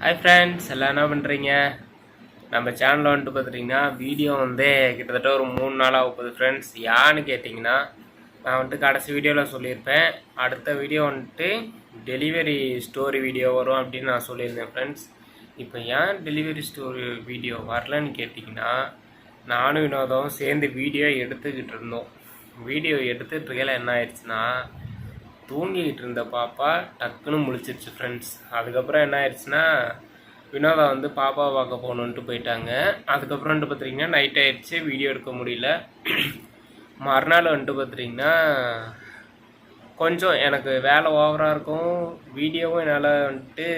Hi friends எல்லாம் என்ன பண்ணுறீங்க நம்ம சேனலில் வந்துட்டு பார்த்துட்டிங்கன்னா வீடியோ வந்து கிட்டத்தட்ட ஒரு மூணு நாளாக போகுது ஃப்ரெண்ட்ஸ் யான்னு கேட்டிங்கன்னா நான் வந்துட்டு கடைசி வீடியோவில் சொல்லியிருப்பேன். அடுத்த வீடியோ வந்துட்டு டெலிவரி ஸ்டோரி வீடியோ வரும் அப்படின்னு நான் சொல்லியிருந்தேன் ஃப்ரெண்ட்ஸ் இப்போ ஏன் டெலிவரி ஸ்டோரி வீடியோ வரலன்னு கேட்டிங்கன்னா நானும் வினோதம் சேர்ந்து வீடியோ எடுத்துக்கிட்டு இருந்தோம். வீடியோ எடுத்துகிட்டு இருக்கையில் என்ன ஆயிடுச்சுன்னா தூங்கிக்கிட்டு இருந்த பாப்பா டக்குன்னு முழிச்சிருச்சு ஃப்ரெண்ட்ஸ் அதுக்கப்புறம் என்ன ஆயிடுச்சுன்னா வினோதா வந்து பாப்பா பார்க்க போகணுன்ட்டு போயிட்டாங்க. அதுக்கப்புறம் வந்துட்டு பார்த்துட்டிங்கன்னா நைட் ஆயிடுச்சு வீடியோ எடுக்க முடியல. மறுநாள் வந்துட்டு பார்த்துட்டிங்கன்னா கொஞ்சம் எனக்கு வேலை ஓவராக இருக்கும். வீடியோவும் என்னால் வந்துட்டு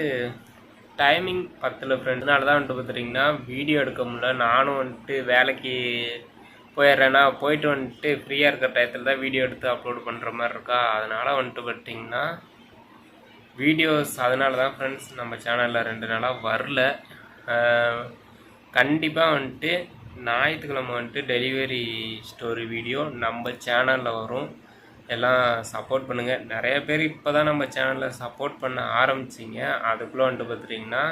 டைமிங் பத்தில் ஃப்ரெண்ட்னால தான் வந்துட்டு பார்த்துட்டிங்கன்னா வீடியோ எடுக்க முடியல. நானும் வந்துட்டு வேலைக்கு போயிடுறேன்னா போயிட்டு வந்துட்டு ஃப்ரீயாக இருக்கிற டயத்தில் தான் வீடியோ எடுத்து அப்லோட் பண்ணுற மாதிரி இருக்கா? அதனால் வந்துட்டு பார்த்திங்கன்னா வீடியோஸ் அதனால தான் ஃப்ரெண்ட்ஸ் நம்ம சேனலில் ரெண்டு நாளாக வரல. கண்டிப்பாக வந்துட்டு ஞாயிற்றுக்கிழமை வந்துட்டு டெலிவரி ஸ்டோரி வீடியோ நம்ம சேனலில் வரும். எல்லாம் சப்போர்ட் பண்ணுங்கள் நிறைய பேர் இப்போ தான் நம்ம சேனலில் சப்போர்ட் பண்ண ஆரம்பிச்சிங்க. அதுக்குள்ளே வந்துட்டு பார்த்துட்டிங்கன்னா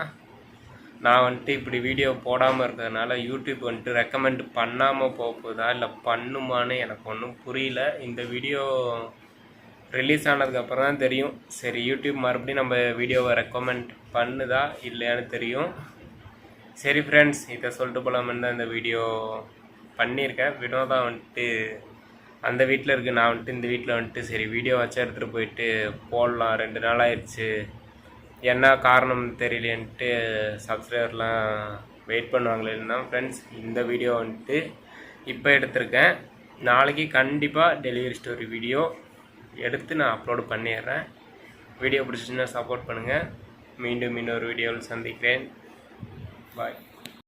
நான் வந்துட்டு இப்படி வீடியோ போடாமல் இருந்ததுனால யூடியூப் வந்துட்டு ரெக்கமெண்ட் பண்ணாமல் போகுதா இல்லை பண்ணுமான்னு எனக்கு ஒன்றும் புரியல. இந்த வீடியோ ரிலீஸ் ஆனதுக்கப்புறம் தான் தெரியும். சரி யூடியூப் மறுபடியும் நம்ம வீடியோவை ரெக்கமெண்ட் பண்ணுதா இல்லையான்னு தெரியும். சரி ஃப்ரெண்ட்ஸ் இதை சொல்லிட்டு போகலாமன்னு தான் இந்த வீடியோ பண்ணியிருக்கேன். வினோதா வந்துட்டு அந்த வீட்டில் இருக்கு. நான் வந்துட்டு இந்த வீட்டில் வந்துட்டு சரி வீடியோ வச்சு எடுத்துகிட்டு போயிட்டு போடலாம். ரெண்டு நாள் ஆயிடுச்சு. என்ன காரணம் தெரியலேன்ட்டு சப்ஸ்கிரைபர்லாம் வெயிட் பண்ணுவாங்களேன்னா ஃப்ரெண்ட்ஸ் இந்த வீடியோ வந்துட்டு இப்போ எடுத்திருக்கேன். நாளைக்கு கண்டிப்பாக டெலிவரி ஸ்டோரி வீடியோ எடுத்து நான் அப்லோடு பண்ணிடுறேன். வீடியோ பிடிச்சிச்சுன்னா சப்போர்ட் பண்ணுங்கள் மீண்டும் இன்னொரு வீடியோவில் சந்திக்கிறேன். பாய்